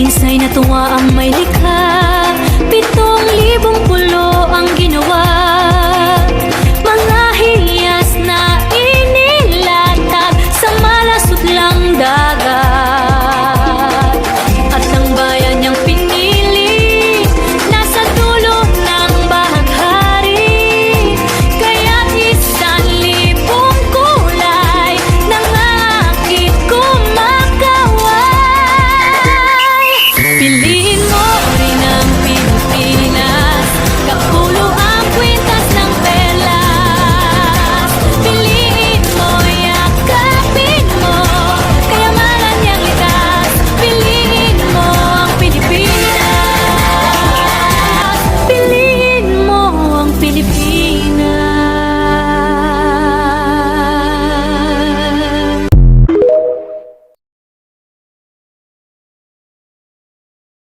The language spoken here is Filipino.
Minsa'y natuwa ang may likha.